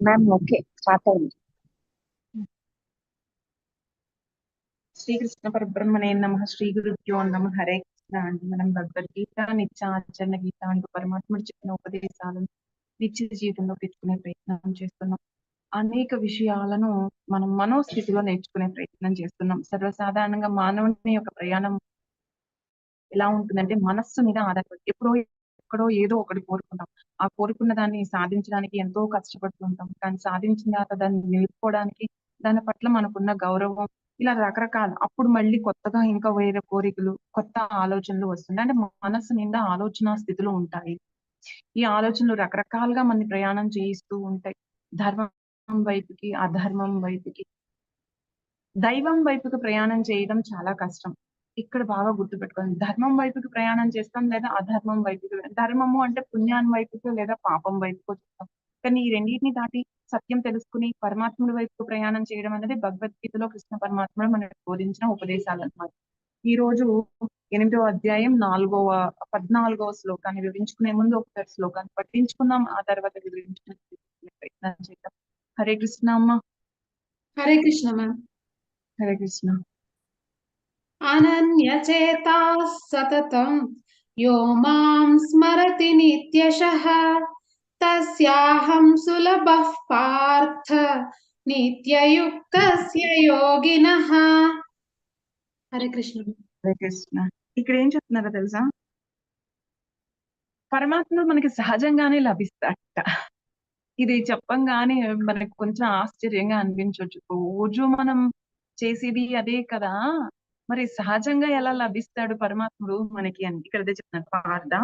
Ma'am okay start అయింది శ్రీకృష్ణ పరబ్రహ్మణే నమ. శ్రీ గురుభ్యో నమ. హరే కృష్ణ. అండి మనం భగవద్గీత నిత్యాచరణ గీత అంటూ పరమాత్ముడు చెప్పిన ఉపదేశాలను నిత్య జీవితంలో తెచ్చుకునే ప్రయత్నం చేస్తున్నాం. అనేక విషయాలను మనం మనోస్థితిలో నేర్చుకునే ప్రయత్నం చేస్తున్నాం. సర్వసాధారణంగా మానవుని యొక్క ప్రయాణం ఎలా ఉంటుందంటే మనస్సు మీద ఆధారపడి ఎప్పుడో ఎక్కడో ఏదో ఒకటి కోరుకుంటాం. ఆ కోరుకున్న దాన్ని సాధించడానికి ఎంతో కష్టపడుతుంటాం కానీ సాధించిన తర్వాత దాన్ని నిలుపుకోవడానికి దాని పట్ల మనకున్న గౌరవం ఇలా రకరకాల అప్పుడు మళ్ళీ కొత్తగా ఇంకా వేరే కోరికలు కొత్త ఆలోచనలు వస్తుంటాయి. అంటే మనసు నిండా ఆలోచన స్థితిలో ఉంటాయి. ఈ ఆలోచనలు రకరకాలుగా మన ప్రయాణం చేయిస్తూ ఉంటాయి. ధర్మం వైపుకి అధర్మం వైపుకి. దైవం వైపుకి ప్రయాణం చేయడం చాలా కష్టం. ఇక్కడ బాగా గుర్తుపెట్టుకోండి ధర్మం వైపుకి ప్రయాణం చేస్తాం లేదా అధర్మం వైపుకి? ధర్మము అంటే పుణ్యాన్ని వైపుకు లేదా పాపం వైపుకు చేస్తాం. కానీ ఈ రెండింటిని దాటి సత్యం తెలుసుకుని పరమాత్ముడి వైపు ప్రయాణం చేయడం అనేది భగవద్గీతలో కృష్ణ పరమాత్ముడు మనకు బోధించిన ఉపదేశాలు అన్నమాట ఈ రోజు ఎనిమిదవ అధ్యాయం నాలుగవ పద్నాలుగవ శ్లోకాన్ని వివరించుకునే ముందు ఒక శ్లోకాన్ని పట్టించుకుందాం ఆ తర్వాత వివరించుకునే ప్రయత్నం చేద్దాం. హరే కృష్ణ అమ్మ. హరే కృష్ణ మ్యామ్. హరే కృష్ణ. అనన్యచేతా సతతం యో మాం స్మరతి నిత్యశః తస్యాహం సులభః పార్థ నిత్యయుక్తస్య యోగినః హరే కృష్ణ హరే కృష్ణ ఇక్కడ ఏం చెప్తున్నారో తెలుసా? పరమాత్ముడు మనకి సహజంగానే లభిస్తాడట. ఇది చెప్పంగానే మనకు కొంచెం ఆశ్చర్యంగా అనిపించవచ్చు రోజు మనం చేసేది అదే కదా. మరి సహజంగా ఎలా లభిస్తాడు పరమాత్ముడు మనకి అని ఇక్కడ చెప్తున్నారు. పార్థ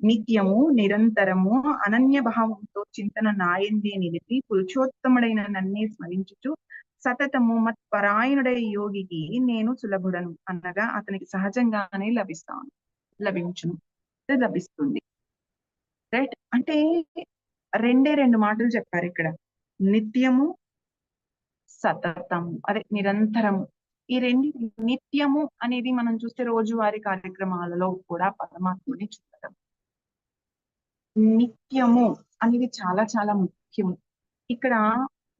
నిత్యము నిరంతరము అనన్య భావంతో చింతన నాయందే నిలిపి పురుషోత్తముడైన నన్నే స్మరించుచు సతతము మత్పరాయణుడై యోగికి నేను సులభుడను అనగా అతనికి సహజంగానే లభిస్తాను లభించును లభిస్తుంది. రైట్ అంటే రెండే రెండు మాటలు చెప్పారు ఇక్కడ. నిత్యము సతతము అదే నిరంతరము. ఈ రెండు నిత్యము అనేది మనం చూస్తే రోజువారీ కార్యక్రమాలలో కూడా పరమాత్మని చూడటం. నిత్యము అనేది చాలా చాలా ముఖ్యము. ఇక్కడ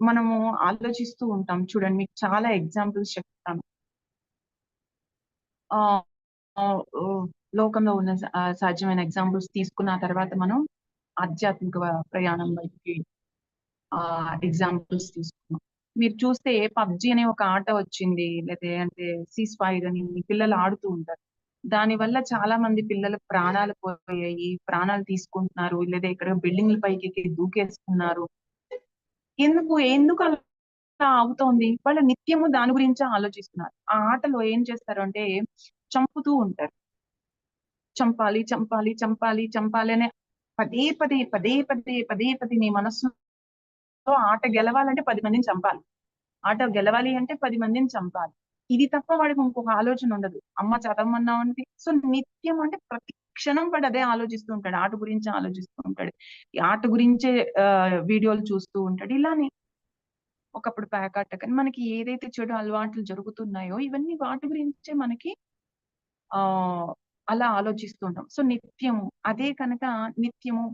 మనము ఆలోచిస్తూ ఉంటాం. చూడండి మీకు చాలా ఎగ్జాంపుల్స్ చెప్తాను. ఆ లోకంలో ఉన్న సాధ్యమైన ఎగ్జాంపుల్స్ తీసుకున్న తర్వాత మనం ఆధ్యాత్మిక ప్రయాణం వైపుకి ఆ ఎగ్జాంపుల్స్ తీసుకున్నాం మీరు చూస్తే పబ్జి అనే ఒక ఆట వచ్చింది. లేదా అంటే సీస్ ఫైర్ అని పిల్లలు ఆడుతూ ఉంటారు. దాని వల్ల చాలా మంది పిల్లలు ప్రాణాలు పోయాయి. ప్రాణాలు తీసుకుంటున్నారు. లేదా ఇక్కడ బిల్డింగ్ల పైకి దూకేస్తున్నారు. ఎందుకు ఎందుకు అలా అవుతోంది? వాళ్ళు నిత్యము దాని గురించి ఆలోచిస్తున్నారు. ఆ ఆటలో ఏం చేస్తారు అంటే చంపుతూ ఉంటారు. చంపాలి చంపాలి చంపాలి చంపాలి అనే పదే పదే పదే పదే పదే పదే నీ సో ఆట గెలవాలంటే పది మందిని చంపాలి. ఆట గెలవాలి అంటే పది మందిని చంపాలి. ఇది తప్ప వాడికి ఇంకొక ఆలోచన ఉండదు. అమ్మ చదవమన్నావు అంటే సో నిత్యం అంటే ప్రతి క్షణం వాడు అదే ఆలోచిస్తూ ఉంటాడు. ఆట గురించి ఆలోచిస్తూ ఉంటాడు. ఈ ఆట గురించే వీడియోలు చూస్తూ ఉంటాడు. ఇలానే ఒకప్పుడు ప్యాకాట కానీ మనకి ఏదైతే చెడు అలవాట్లు జరుగుతున్నాయో ఇవన్నీ వాటి గురించే మనకి ఆ అలా ఆలోచిస్తూ ఉంటాం. సో నిత్యము అదే కనుక నిత్యము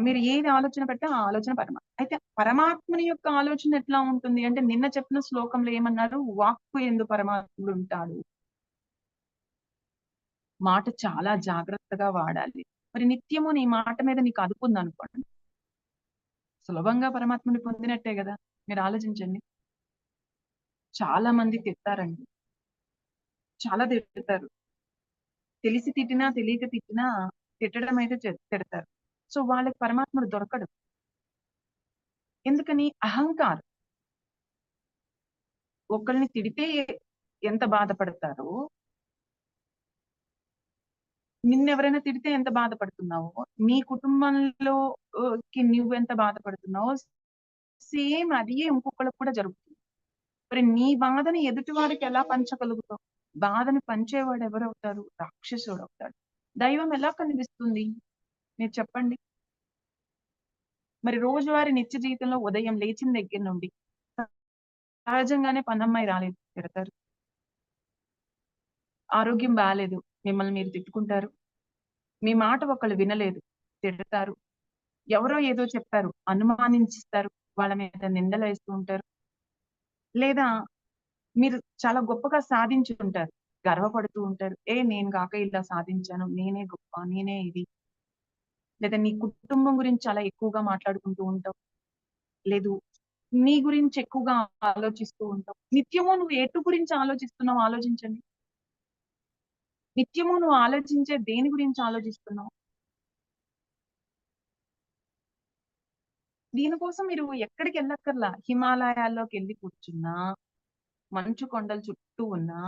మీరు ఏది ఆలోచన పెడితే ఆ ఆలోచన పరమా. అయితే పరమాత్మని యొక్క ఆలోచన ఎట్లా ఉంటుంది? అంటే నిన్న చెప్పిన శ్లోకంలో ఏమన్నారు? వాక్కు ఎందు పరమాత్ముడు ఉంటాడు. మాట చాలా జాగ్రత్తగా వాడాలి. మరి నిత్యము నీ మాట మీద నీకు అదుపుంది అనుకోండి సులభంగా పరమాత్మని పొందినట్టే కదా? మీరు ఆలోచించండి. చాలా మంది తిట్టారండి చాలా తిడతారు. తెలిసి తిట్టినా తెలియక తిట్టినా తిట్టడం అయితే తిడతారు. సో వాళ్ళకి పరమాత్ముడు దొరకడు. ఎందుకని? అహంకారం. ఒకరిని తిడితే ఎంత బాధపడతారో? నిన్నెవరైనా తిడితే ఎంత బాధపడుతున్నావో? నీ కుటుంబంలో నువ్వు ఎంత బాధపడుతున్నావో? సేమ్ అదే ఇంకొకళ్ళకి కూడా జరుగుతుంది. మరి నీ బాధని ఎదుటి వాడికి ఎలా పంచగలుగుతావు? బాధని పంచేవాడు ఎవరవుతారు? రాక్షసుడు అవుతాడు దైవం ఎలా కనిపిస్తుంది? మీరు చెప్పండి. మరి రోజువారి నిత్య జీవితంలో ఉదయం లేచిన దగ్గర నుండి సహజంగానే పనమ్మాయి రాలేదు తిడతారు. ఆరోగ్యం బాగాలేదు మిమ్మల్ని మీరు తిట్టుకుంటారు. మీ మాట ఒకళ్ళు వినలేదు తిడతారు. ఎవరో ఏదో చెప్పారు అనుమానించిస్తారు వాళ్ళ మీద నిందలు వేస్తూ ఉంటారు. లేదా మీరు చాలా గొప్పగా సాధించి ఉంటారు గర్వపడుతూ ఉంటారు. ఏ నేను కాక ఇలా సాధించాను నేనే గొప్ప నేనే ఇది లేదా నీ కుటుంబం గురించి చాలా ఎక్కువగా మాట్లాడుకుంటూ ఉంటావు. లేదు నీ గురించి ఎక్కువగా ఆలోచిస్తూ ఉంటావు. నిత్యము నువ్వు ఎటు గురించి ఆలోచిస్తున్నావు? ఆలోచించండి. నిత్యము నువ్వు ఆలోచించే దేని గురించి ఆలోచిస్తున్నావు? దీనికోసం మీరు ఎక్కడికి వెళ్ళక్కర్లా. హిమాలయాల్లోకి వెళ్ళి కూర్చున్నా మంచు కొండల చుట్టూ ఉన్నా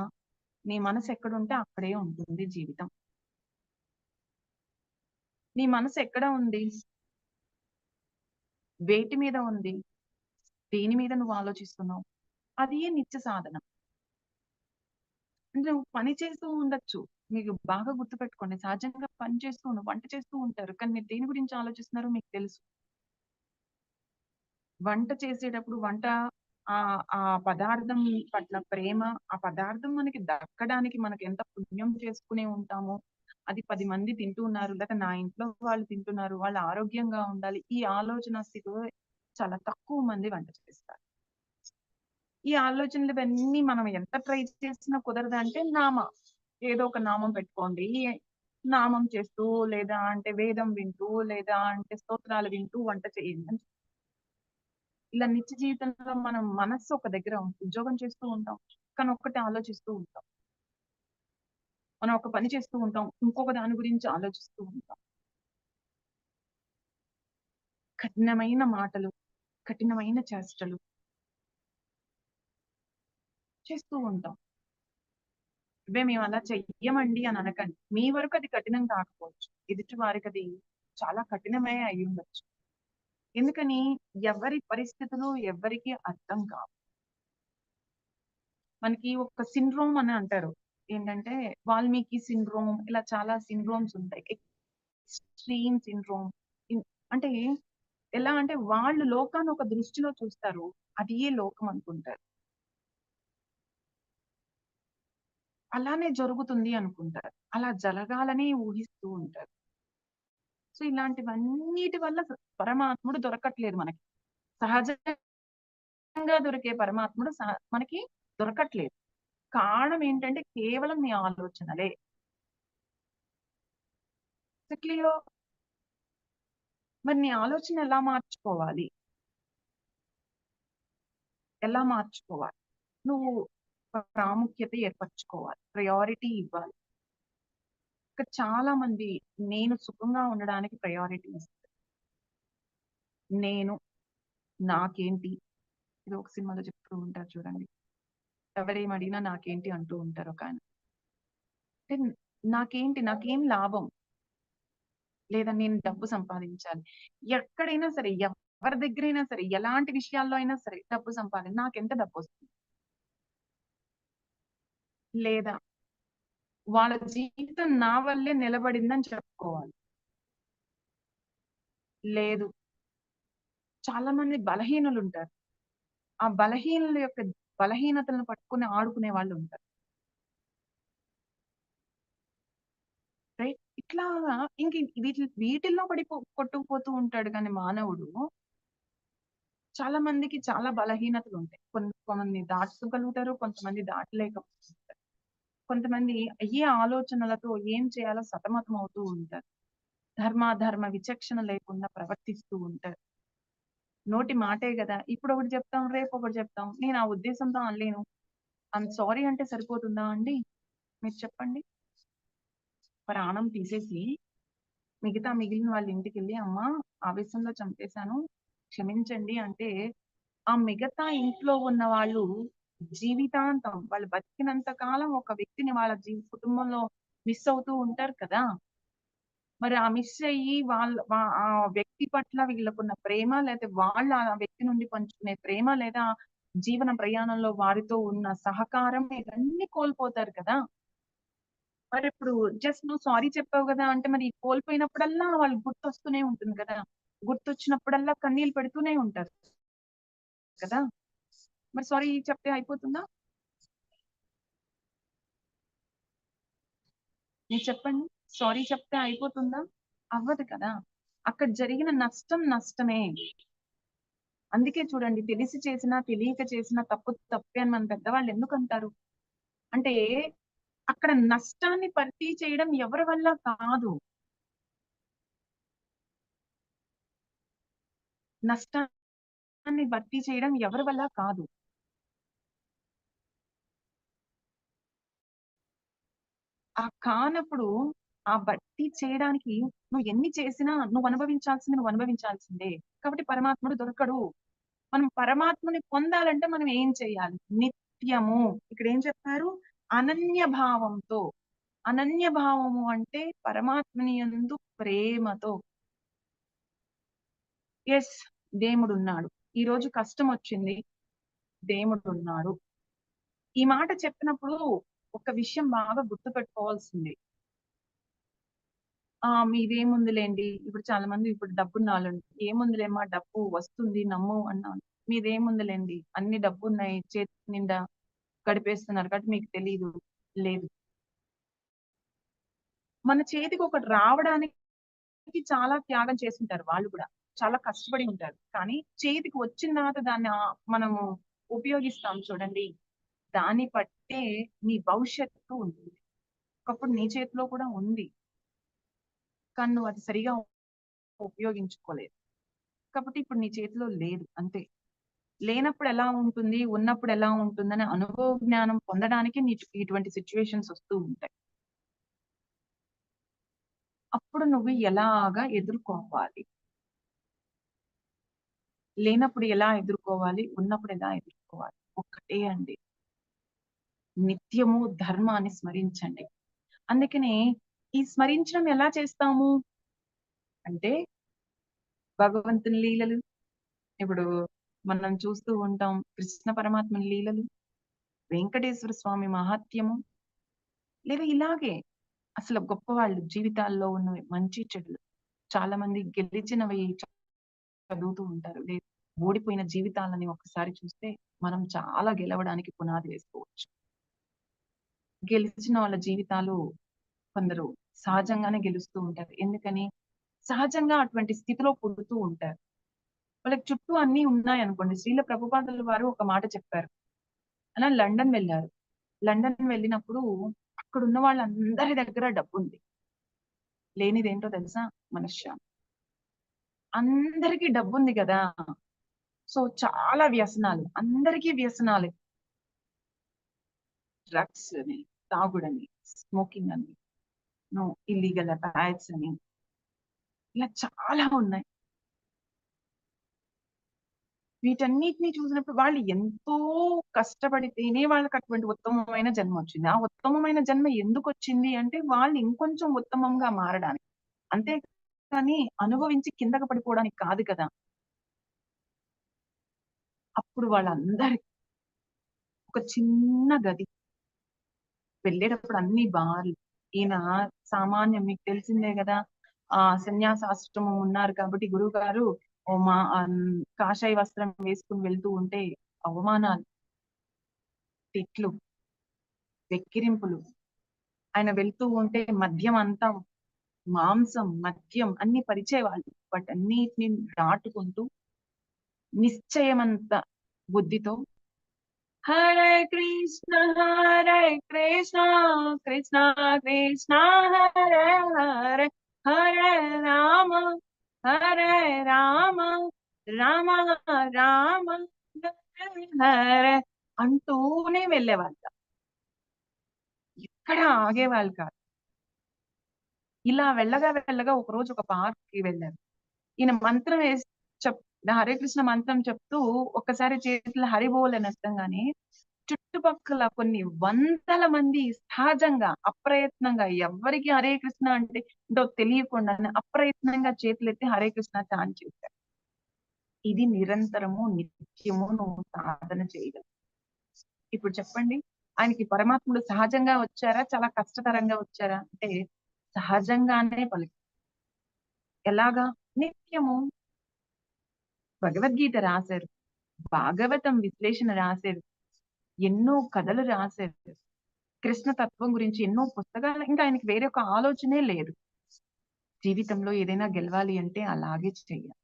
నీ మనసు ఎక్కడుంటే అక్కడే ఉంటుంది జీవితం. నీ మనసు ఎక్కడ ఉంది? వేటి మీద ఉంది? దేని మీద నువ్వు ఆలోచిస్తున్నావు? అది నిత్య సాధన. అంటే నువ్వు పని చేస్తూ ఉండొచ్చు. మీకు బాగా గుర్తుపెట్టుకోండి. సహజంగా పని చేస్తూ వంట చేస్తూ ఉంటారు. కానీ మీరు దేని గురించి ఆలోచిస్తున్నారో మీకు తెలుసు. వంట చేసేటప్పుడు వంట ఆ ఆ పదార్థం పట్ల ప్రేమ ఆ పదార్థం మనకి దక్కడానికి మనకి ఎంత పుణ్యం చేసుకునే ఉంటామో అది పది మంది తింటున్నారు లేక నా ఇంట్లో వాళ్ళు తింటున్నారు వాళ్ళు ఆరోగ్యంగా ఉండాలి ఈ ఆలోచన స్థితిలో చాలా తక్కువ మంది వంట చేస్తారు ఈ ఆలోచనలు ఇవన్నీ మనం ఎంత ట్రై చేసినా కుదరదు అంటే నామ. ఏదో ఒక నామం పెట్టుకోండి. నామం చేస్తూ లేదా అంటే వేదం వింటూ లేదా అంటే స్తోత్రాలు వింటూ వంట చేయండి ఇలా నిత్య జీవితంలో మనం మనస్సు ఒక దగ్గర ఉద్యోగం చేస్తూ ఉంటాం కానీ ఒక్కటి ఆలోచిస్తూ ఉంటాం. మనం ఒక పని చేస్తూ ఉంటాం. ఇంకొక దాని గురించి ఆలోచిస్తూ ఉంటాం. కఠినమైన మాటలు కఠినమైన చేష్టలు చేస్తూ ఉంటాం. ఇవే మేము అలా చెయ్యమండి అని అనకండి. మీ వరకు అది కఠినం కాకపోవచ్చు. ఎదుటి వారికి అది చాలా కఠినమే అయి ఉండొచ్చు. ఎందుకని? ఎవరి పరిస్థితులు ఎవరికి అర్థం కావు. మనకి ఒక సిండ్రోమ్ అని అంటారు. ఏంటంటే వాల్మీకి సిండ్రోమ్ ఇలా చాలా సిండ్రోమ్స్ ఉంటాయి. Extreme syndrome. అంటే ఎలా అంటే వాళ్ళు లోకాన్ని ఒక దృష్టిలో చూస్తారు. అది ఏ లోకం అనుకుంటారు. అలానే జరుగుతుంది అనుకుంటారు. అలా జరగాలని ఊహిస్తూ ఉంటారు. సో ఇలాంటివన్నిటి వల్ల పరమాత్ముడు దొరకట్లేదు మనకి. సహజంగా దొరికే పరమాత్ముడు మనకి దొరకట్లేదు. కారణం ఏంటంటే కేవలం నీ ఆలోచనలే. క్లియో మరి నీ ఆలోచన ఎలా మార్చుకోవాలి? ఎలా మార్చుకోవాలి? నువ్వు ప్రాముఖ్యత ఏర్పరచుకోవాలి. ప్రయారిటీ ఇవ్వాలి. ఇక్కడ చాలా మంది నేను సుఖంగా ఉండడానికి ప్రయారిటీ ఇస్తారు. నేను నాకేంటి? ఇది ఒక సినిమాలో చెప్తూ ఉంటారు చూడండి. ఎవరేం అడిగినా నాకేంటి అంటూ ఉంటారు ఒక ఆయన. అంటే నాకేంటి నాకేం లాభం? లేదా నేను డబ్బు సంపాదించాలి. ఎక్కడైనా సరే ఎవరి దగ్గరైనా సరే ఎలాంటి విషయాల్లో అయినా సరే డబ్బు సంపాదించి నాకెంత డబ్బు వస్తుంది? లేదా వాళ్ళ జీవితం నా వల్లే నిలబడిందని చెప్పుకోవాలి. లేదు. చాలా మంది బలహీనులు ఉంటారు ఆ బలహీనుల యొక్క బలహీనతలను పట్టుకుని ఆడుకునే వాళ్ళు ఉంటారు. రైట్? ఇట్లాగా ఇంక వీటి వీటిల్లో పడి కొట్టుకుపోతూ ఉంటాడు కానీ మానవుడు చాలా మందికి చాలా బలహీనతలు ఉంటాయి. కొంతమంది దాటుకోగలుగుతారు కొంతమంది దాటలేకపోతారు కొంతమంది అయ్యే ఆలోచనలతో ఏం చేయాలో సతమతం అవుతూ ఉంటారు. ధర్మాధర్మ విచక్షణ లేకుండా ప్రవర్తిస్తూ ఉంటారు. నోటి మాటే కదా. ఇప్పుడు ఒకటి చెప్తాం రేపు ఒకటి చెప్తాం. నేను ఆ ఉద్దేశంతో అనలేను. ఐమ్ సారీ అంటే సరిపోతుందా అండి? మీరు చెప్పండి. ప్రాణం తీసేసి మిగతా మిగిలిన వాళ్ళ ఇంటికి వెళ్ళి అమ్మ ఆవేశంలో చంపేశాను. క్షమించండి అంటే ఆ మిగతా ఇంట్లో ఉన్న వాళ్ళు జీవితాంతం వాళ్ళు బతికినంత కాలం ఒక వ్యక్తిని వాళ్ళ జీ కుటుంబంలో మిస్ అవుతూ ఉంటారు కదా. మరి ఆ మిస్ అయ్యి వాళ్ళ ఆ వ్యక్తి పట్ల వీళ్ళకున్న ప్రేమ లేదా వాళ్ళ ఆ వ్యక్తి నుండి పంచుకునే ప్రేమ లేదా జీవన ప్రయాణంలో వారితో ఉన్న సహకారం ఇవన్నీ కోల్పోతారు కదా. మరి ఇప్పుడు జస్ట్ నువ్వు సారీ చెప్పావు కదా అంటే మరి కోల్పోయినప్పుడల్లా వాళ్ళు గుర్తొస్తూనే ఉంటుంది కదా. గుర్తొచ్చినప్పుడల్లా కన్నీళ్ళు పెడుతూనే ఉంటారు కదా. మరి సారీ చెప్తే అయిపోతుందా? మీరు చెప్పండి. సారీ చెప్తే అయిపోతుందా? అవ్వదు కదా. అక్కడ జరిగిన నష్టం నష్టమే. అందుకే చూడండి తెలిసి చేసినా తెలియక చేసినా తప్పు తప్పే అని మన పెద్దవాళ్ళు ఎందుకు అంటారు? అంటే అక్కడ నష్టాన్ని భర్తీ చేయడం ఎవరి వల్ల కాదు. నష్టాన్ని భర్తీ చేయడం ఎవరి వల్ల కాదు. ఆ కానప్పుడు ఆ భక్తి చేయడానికి నువ్వు ఎన్ని చేసినా నువ్వు అనుభవించాల్సింది నువ్వు అనుభవించాల్సిందే. కాబట్టి పరమాత్ముడు దొరకడు. మనం పరమాత్ముని పొందాలంటే మనం ఏం చేయాలి? నిత్యము. ఇక్కడ ఏం చెప్పారు? అనన్య భావంతో. అనన్య భావము అంటే పరమాత్మని యందు ప్రేమతో. ఎస్ దేవుడు ఉన్నాడు ఈ రోజు కష్టం వచ్చింది. దేవుడు ఉన్నాడు ఈ మాట చెప్పినప్పుడు ఒక విషయం బాగా గుర్తు పెట్టుకోవాల్సింది ఆ మీదేముందిలేండి. ఇప్పుడు చాలా మంది ఇప్పుడు డబ్బున్న వాళ్ళు ఏముందిలేమా డబ్బు వస్తుంది నమ్ము అన్నాను. మీదేముందిలేండి. అన్ని డబ్బు ఉన్నాయి చేతి నిండా గడిపేస్తున్నారు కాబట్టి మీకు తెలియదు లేదు. మన చేతికి ఒకటి రావడానికి చాలా త్యాగం చేస్తుంటారు వాళ్ళు కూడా. చాలా కష్టపడి ఉంటారు. కానీ చేతికి వచ్చిన తర్వాత దాన్ని మనము ఉపయోగిస్తాం చూడండి. దాన్ని బట్టే నీ భవిష్యత్తు ఉంటుంది. ఒకప్పుడు నీ చేతిలో కూడా ఉంది. కానీ నువ్వు అది సరిగా ఉపయోగించుకోలేదు. కాబట్టి ఇప్పుడు నీ చేతిలో లేదు. అంతే. లేనప్పుడు ఎలా ఉంటుంది ఉన్నప్పుడు ఎలా ఉంటుందని అనుభవ జ్ఞానం పొందడానికి నీకు ఇటువంటి సిచ్యువేషన్స్ వస్తూ ఉంటాయి. అప్పుడు నువ్వు ఎలాగా ఎదుర్కోవాలి? లేనప్పుడు ఎలా ఎదుర్కోవాలి? ఉన్నప్పుడు ఎలా ఎదుర్కోవాలి? ఒక్కటే అండి. నిత్యము ధర్మాన్ని స్మరించండి. అందుకనే ఈ స్మరించడం ఎలా చేస్తాము? అంటే భగవంతుని లీలలు ఇప్పుడు మనం చూస్తూ ఉంటాం కృష్ణ పరమాత్మని లీలలు వెంకటేశ్వర స్వామి మహాత్యము లేదా ఇలాగే అసలు గొప్ప వాళ్ళు జీవితాల్లో ఉన్న మంచి చెడులు. చాలా మంది గెలిచినవి చదువుతూ ఉంటారు. లేదా ఓడిపోయిన జీవితాలని ఒకసారి చూస్తే మనం చాలా గెలవడానికి పునాది వేసుకోవచ్చు. గెలిచిన వాళ్ళ జీవితాలు కొందరు సహజంగానే గెలుస్తూ ఉంటారు. ఎందుకని? సహజంగా అటువంటి స్థితిలో పుడుతూ ఉంటారు. వాళ్ళకి చుట్టూ అన్ని ఉన్నాయి అనుకోండి శ్రీల ప్రభుపాదుల వారు ఒక మాట చెప్పారు. అలా లండన్ వెళ్ళారు. లండన్ వెళ్ళినప్పుడు అక్కడ ఉన్న వాళ్ళందరి దగ్గర డబ్బు ఉంది లేనిదేంటో తెలుసా? మనశ్శాంతి. అందరికీ డబ్బు ఉంది కదా? సో చాలా వ్యసనాలు. అందరికీ వ్యసనాలు. డ్రగ్స్ అని తాగుడని స్మోకింగ్ అని నో ఇల్లీగల్ అటాక్స్ అని ఇలా చాలా ఉన్నాయి వీటన్నిటిని చూసినప్పుడు వాళ్ళు ఎంతో కష్టపడితేనే వాళ్ళకి అటువంటి ఉత్తమమైన జన్మ వచ్చింది ఆ ఉత్తమమైన జన్మ ఎందుకు వచ్చింది అంటే వాళ్ళు ఇంకొంచెం ఉత్తమంగా మారడానికి అంతే కానీ అనుభవించి కిందకి పడిపోవడానికి కాదు కదా అప్పుడు వాళ్ళందరికి ఒక చిన్న గది వెళ్ళేటప్పుడు అన్ని బార్లు ఈయన సామాన్యం మీకు తెలిసిందే కదా. ఆ సన్యాసాశ్రమం ఉన్నారు కాబట్టి గురువు గారు ఓ మా కాషాయ వస్త్రం వేసుకుని వెళ్తూ ఉంటే అవమానాలు తిట్లు వెక్కిరింపులు. ఆయన వెళ్తూ ఉంటే మద్యం అంతా మాంసం మద్యం అన్ని పరిచేవాళ్ళు. వాటన్నిటిని దాటుకుంటూ నిశ్చయమంత బుద్ధితో హరే కృష్ణ హరే కృష్ణ కృష్ణ కృష్ణ హరే హరే హరే రామ హరే రామ రామ రామ హరే హరే అంటూనే వెళ్ళేవాళ్ళ ఎక్కడ ఆగేవాళ్ళు కాదు ఇలా వెళ్ళగా వెళ్ళగా ఒక రోజు ఒక పార్క్కి వెళ్ళారు ఈయన మంత్రం వేసి చెప్ హరే కృష్ణ మంత్రం చెప్తూ ఒక్కసారి చేతులు హరిబోల్ అని అర్థంగానే చుట్టుపక్కల కొన్ని వందల మంది సహజంగా అప్రయత్నంగా ఎవరికి హరే కృష్ణ అంటే ఏంటో తెలియకుండా అప్రయత్నంగా చేతులెత్తి హరే కృష్ణ చాన్ చేశారు. ఇది నిరంతరము నిత్యము నువ్వు సాధన చేయగలవు. ఇప్పుడు చెప్పండి ఆయనకి పరమాత్ముడు సహజంగా వచ్చారా? చాలా కష్టతరంగా వచ్చారా? అంటే సహజంగానే పలికి ఎలాగా? నిత్యము. భగవద్గీత రాశారు. భాగవతం విశ్లేషణ రాశారు. ఎన్నో కథలు రాశారు. కృష్ణ తత్వం గురించి ఎన్నో పుస్తకాలు ఇంకా ఆయనకి వేరే ఒక ఆలోచనే లేదు. జీవితంలో ఏదైనా గెలవాలి అంటే అలాగే చెయ్యాలి.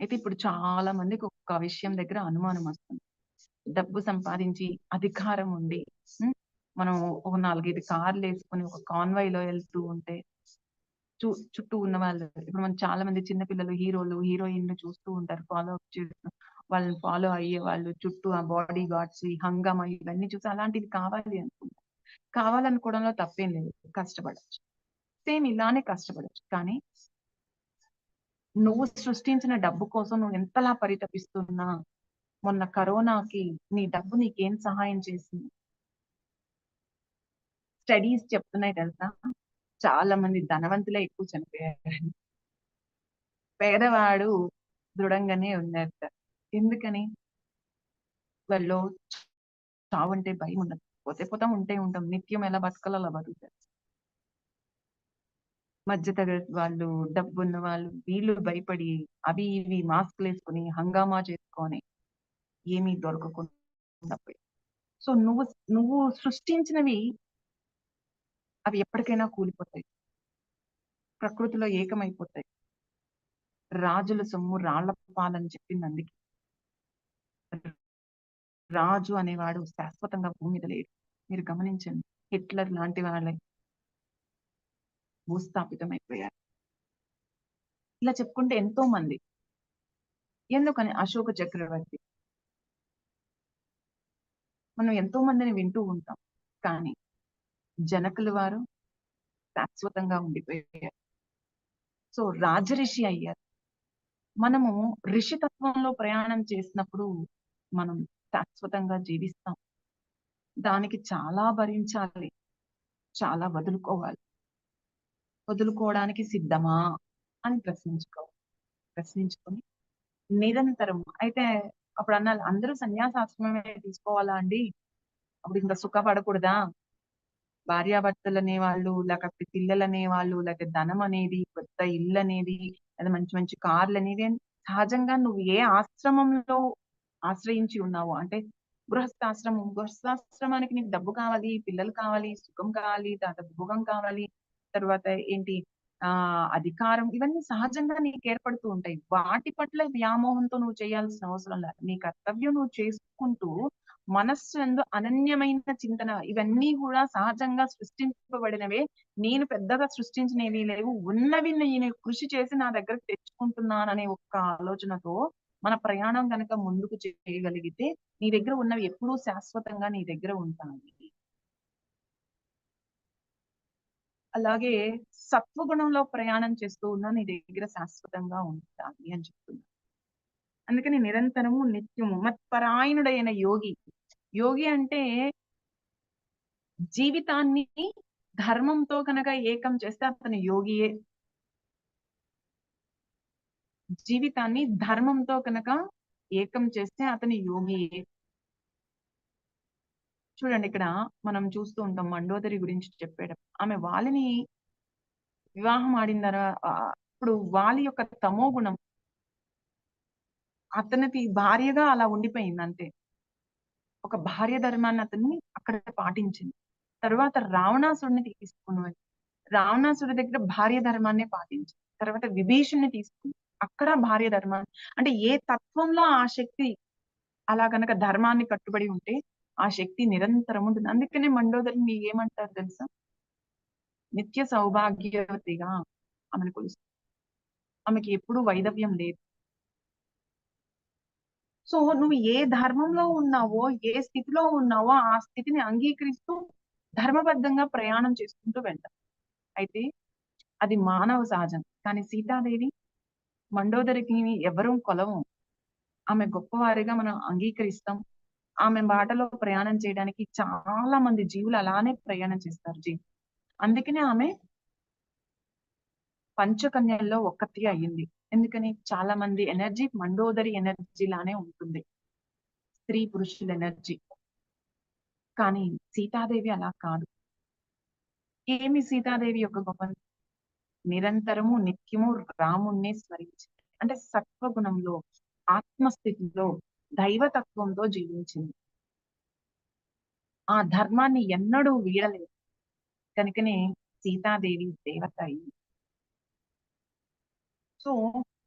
అయితే ఇప్పుడు చాలా మందికి ఒక విషయం దగ్గర అనుమానం వస్తుంది. డబ్బు సంపాదించి అధికారం ఉండి మనం ఒక నాలుగైదు కార్లు వేసుకొని ఒక కాన్వాయ్లో వెళ్తూ ఉంటే చూ చుట్టూ ఉన్న వాళ్ళు. ఇప్పుడు మనం చాలా మంది చిన్న పిల్లలు హీరోలు హీరోయిన్లు చూస్తూ ఉంటారు ఫాలో అప్ చేస్తూ. వాళ్ళని ఫాలో అయ్యే వాళ్ళు చుట్టూ ఆ బాడీ గార్డ్స్ ఈ హంగామా ఇవన్నీ చూసి అలాంటిది కావాలి అనుకుంటారు కావాలనుకోవడంలో తప్పేం లేదు. కష్టపడచ్చు. సేమ్ ఇలానే కష్టపడచ్చు. కానీ నువ్వు సృష్టించిన డబ్బు కోసం నువ్వు ఎంతలా పరితపిస్తున్నా మొన్న కరోనాకి నీ డబ్బు నీకేం సహాయం చేసింది? స్టడీస్ చెప్తున్నాయి తెలుసా? చాలా మంది ధనవంతులే ఎక్కువ చనిపోయారు పేదవాడు దృఢంగానే ఉన్నారు ఎందుకని? వాళ్ళు చావుంటే భయం ఉండదు. పోతే పోతాం ఉంటే ఉంటాం. నిత్యం ఎలా బతకాలో అలా బతుకుతారు. మధ్య తరగతి వాళ్ళు డబ్బున్న వాళ్ళు వీళ్ళు భయపడి అవి ఇవి మాస్క్లు వేసుకొని హంగామా చేసుకొని ఏమీ దొరకకుండా సో నువ్వు నువ్వు సృష్టించినవి అవి ఎప్పటికైనా కూలిపోతాయి. ప్రకృతిలో ఏకమైపోతాయి. రాజుల సొమ్ము రాళ్ళ పాలని చెప్పింది అందుకే రాజు అనేవాడు శాశ్వతంగా భూమి మీద లేడు. మీరు గమనించండి హిట్లర్ లాంటి వాళ్ళే భూస్థాపితమైపోయారు. ఇలా చెప్పుకుంటే ఎంతో మంది. ఎందుకని? అశోక చక్రవర్తి. మనం ఎంతో మందిని వింటూ ఉంటాం. కానీ జనకులు వారు శాశ్వతంగా ఉండిపోయారు. సో రాజరిషి అయ్యారు. మనము ఋషితత్వంలో ప్రయాణం చేసినప్పుడు మనం శాశ్వతంగా జీవిస్తాం. దానికి చాలా భరించాలి. చాలా వదులుకోవాలి. వదులుకోవడానికి సిద్ధమా అని ప్రశ్నించుకోవాలి ప్రశ్నించుకొని నిరంతరం అయితే అప్పుడు అన్నారు అందరూ సన్యాసాశ్రమమే తీసుకోవాలా అండి? అప్పుడు ఇంకా సుఖపడకూడదా? భార్యాభర్తలు అనేవాళ్ళు లేకపోతే పిల్లలు అనేవాళ్ళు లేకపోతే ధనం అనేది కొత్త ఇల్లు అనేది లేదా మంచి మంచి కార్లు అనేవి సహజంగా నువ్వు ఏ ఆశ్రమంలో ఆశ్రయించి ఉన్నావు అంటే గృహస్థాశ్రమం గృహస్థాశ్రమానికి నీకు డబ్బు కావాలి పిల్లలు కావాలి సుఖం కావాలి తర్వాత భోగం కావాలి తర్వాత ఏంటి ఆ అధికారం ఇవన్నీ సహజంగా నీకు ఏర్పడుతూ ఉంటాయి. వాటి పట్ల వ్యామోహంతో నువ్వు చేయాల్సిన అవసరం లేదు. నీ కర్తవ్యం నువ్వు చేసుకుంటూ మనస్సు ఎందు అనన్యమైన చింతన. ఇవన్నీ కూడా సహజంగా సృష్టించబడినవే. నేను పెద్దగా సృష్టించినవి లేవు. ఉన్నవి నేను కృషి చేసి నా దగ్గర తెచ్చుకుంటున్నాననే ఒక్క ఆలోచనతో మన ప్రయాణం కనుక ముందుకు చేయగలిగితే నీ దగ్గర ఉన్నవి ఎప్పుడూ శాశ్వతంగా నీ దగ్గర ఉంటాయి. అలాగే సత్వగుణంలో ప్రయాణం చేస్తూ ఉన్నా నీ దగ్గర శాశ్వతంగా ఉంటాయి అని చెప్తున్నా. అందుకని నిరంతరము నిత్యము మత్పరాయణుడైన యోగి. యోగి అంటే జీవితాన్ని ధర్మంతో కనుక ఏకం చేస్తే అతను యోగియే. జీవితాన్ని ధర్మంతో కనుక ఏకం చేస్తే అతని యోగియే. చూడండి ఇక్కడ మనం చూస్తూ ఉంటాం మండోదరి గురించి చెప్పాడు ఆమె వాలిని వివాహం ఆడిన తర్వాత ఇప్పుడు వాలి యొక్క తమో గుణం అతనికి భార్యగా అలా ఉండిపోయింది అంతే ఒక భార్య ధర్మాన్ని అతన్ని అక్కడ పాటించింది. తర్వాత రావణాసుడిని తీసుకుని రావణాసుడి దగ్గర భార్య ధర్మాన్ని పాటించింది. తర్వాత విభీషణ్ణి తీసుకుంది అక్కడ భార్య ధర్మాన్ని అంటే ఏ తత్వంలో ఆ శక్తి అలా కనుక ధర్మాన్ని కట్టుబడి ఉంటే ఆ శక్తి నిరంతరం ఉంటుంది. అందుకనే మండోదరిని ఏమంటారు తెలుసా? నిత్య సౌభాగ్యవతిగా ఆమెను కొలుస్తారు. ఆమెకి ఎప్పుడూ వైదవ్యం లేదు. సో నువ్వు ఏ ధర్మంలో ఉన్నావో ఏ స్థితిలో ఉన్నావో ఆ స్థితిని అంగీకరిస్తూ ధర్మబద్ధంగా ప్రయాణం చేసుకుంటూ వెళ్తాం అయితే అది మానవ సహజం కానీ సీతాదేవి మండోదరికి ఎవరూ కొలవం. ఆమె గొప్పవారిగా మనం అంగీకరిస్తాం. ఆమె బాటలో ప్రయాణం చేయడానికి చాలా మంది జీవులు అలానే ప్రయాణం చేస్తారు జీ అందుకనే ఆమె పంచకన్యల్లో ఒక్కటి అయ్యింది. ఎందుకని? చాలా మంది ఎనర్జీ మండోదరి ఎనర్జీ లానే ఉంటుంది. స్త్రీ పురుషుల ఎనర్జీ. కానీ సీతాదేవి అలా కాదు. ఏమి సీతాదేవి యొక్క గొప్ప నిరంతరము నిత్యము రాముణ్ణి స్మరించి అంటే సత్వగుణంలో ఆత్మస్థితిలో దైవతత్వంతో జీవించింది. ఆ ధర్మాన్ని ఎన్నడూ వీడలేదు. కనుకనే సీతాదేవి దేవత అయింది సో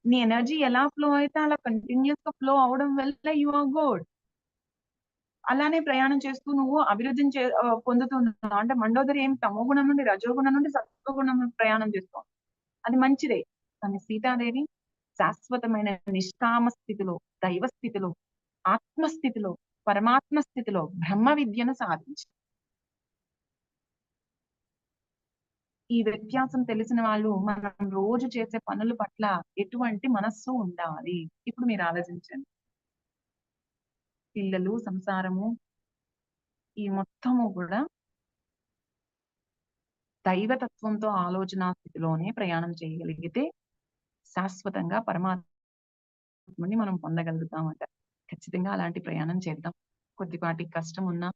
నీ ఎనర్జీ ఎలా ఫ్లో అయితే అలా కంటిన్యూస్గా ఫ్లో అవడం వల్ల యు ఆర్ గుడ్. అలానే ప్రయాణం చేస్తూ నువ్వు అభివృద్ధిని చే పొందుతున్నావు. అంటే మండోదరి ఏం తమోగుణం నుండి రజోగుణం నుండి సత్వగుణం నుండి ప్రయాణం చేస్తావు. అది మంచిదే. కానీ సీతాదేవి శాశ్వతమైన నిష్కామ స్థితిలో దైవ స్థితిలో ఆత్మస్థితిలో పరమాత్మ స్థితిలో బ్రహ్మ విద్యను సాధించింది. ఈ వ్యత్యాసం తెలిసిన వాళ్ళు మనం రోజు చేసే పనుల పట్ల ఎటువంటి మనస్సు ఉండాలి? ఇప్పుడు మీరు ఆలోచించండి. పిల్లలు సంసారము ఈ మొత్తము కూడా దైవతత్వంతో ఆలోచన స్థితిలోనే ప్రయాణం చేయగలిగితే శాశ్వతంగా పరమాత్మని మనం పొందగలుగుతామంట. ఖచ్చితంగా అలాంటి ప్రయాణం చేద్దాం. కొద్దిపాటి కష్టం ఉన్నా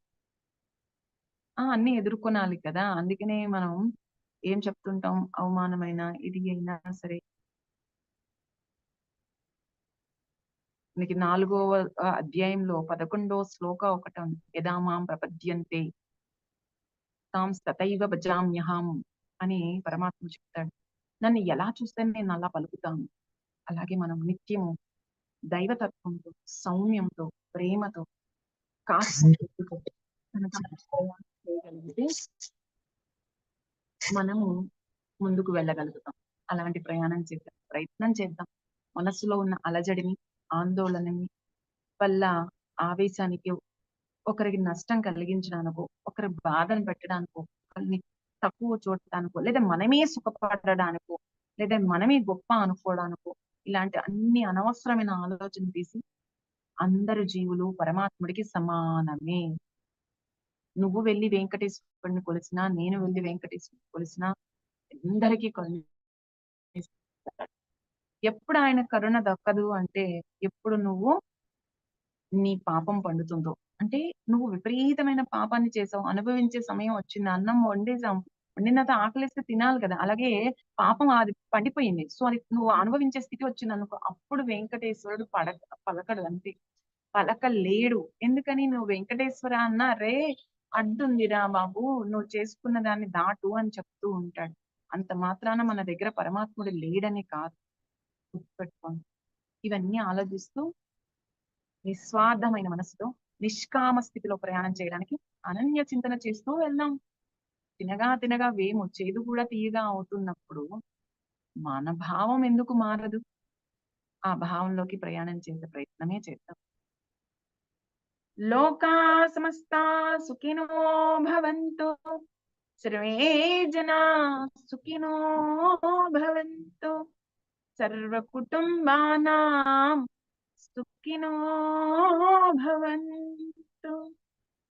ఆ అన్ని ఎదుర్కొనాలి కదా. అందుకనే మనం ఏం చెప్తుంటాం? అవమానమైన ఇది అయినా సరే. మనకి నాలుగవ అధ్యాయంలో పదకొండో శ్లోక ఒకటం. యదామాం ప్రపద్యంతే. తాం తథైవ భజామ్యహం అని పరమాత్మ చెప్తాడు. నన్ను ఎలా చూస్తే నేను అలా పలుకుతాను? అలాగే మనం నిత్యము దైవతత్వంతో సౌమ్యంతో ప్రేమతో కాస్త చేయగలిగితే మనము ముందుకు వెళ్ళగలుగుతాం. అలాంటి ప్రయాణం చేద్దాం ప్రయత్నం చేద్దాం. మనస్సులో ఉన్న అలజడిని ఆందోళనని వల్ల ఆవేశానికి ఒకరికి నష్టం కలిగించడానికో ఒకరి బాధను పెట్టడానికో ఒకరిని తక్కువ చూడటానికో లేదా మనమే సుఖపడడానికో లేదా మనమే గొప్ప అనుకోవడానికో ఇలాంటి అన్ని అనవసరమైన ఆలోచన తీసి అందరు జీవులు పరమాత్ముడికి సమానమే. నువ్వు వెళ్ళి వెంకటేశ్వరుని కొలిసినా నేను వెళ్ళి వెంకటేశ్వరుని కొలిసినా అందరికీ కొలి ఎప్పుడు ఆయన కరుణ దక్కదు అంటే ఎప్పుడు నువ్వు నీ పాపం పండుతుందో. అంటే నువ్వు విపరీతమైన పాపాన్ని చేసావు అనుభవించే సమయం వచ్చింది అన్నం వండేసాం వండినంత ఆకలిస్తే తినాలి కదా. అలాగే పాపం అది పండిపోయింది. సో అది నువ్వు అనుభవించే స్థితి వచ్చింది అనుకో అప్పుడు వెంకటేశ్వరుడు పడక పలకడు అంతే. పలకలేడు. ఎందుకని? నువ్వు వెంకటేశ్వర అన్న రే అడ్డుందిరా బాబు నువ్వు చేసుకున్న దాన్ని దాటు అని చెప్తూ ఉంటాడు. అంత మాత్రాన మన దగ్గర పరమాత్ముడు లేడని కాదు. గుర్తుపెట్టుకోండి. ఇవన్నీ ఆలోచిస్తూ నిస్వార్థమైన మనసుతో నిష్కామ స్థితిలో ప్రయాణం చేయడానికి అనన్య చింతన చేస్తూ వెళ్దాం. తినగా తినగా వేము చేదు కూడా తీయగా అవుతున్నప్పుడు మన భావం ఎందుకు మారదు? ఆ భావంలోకి ప్రయాణం చేసే ప్రయత్నమే చేద్దాం. లోకా సమస్తా సుఖినో భవంతు. సర్వే జనా సుఖినో భవంతు. సర్వ కుటుంబానాం సుఖినో భవంతు.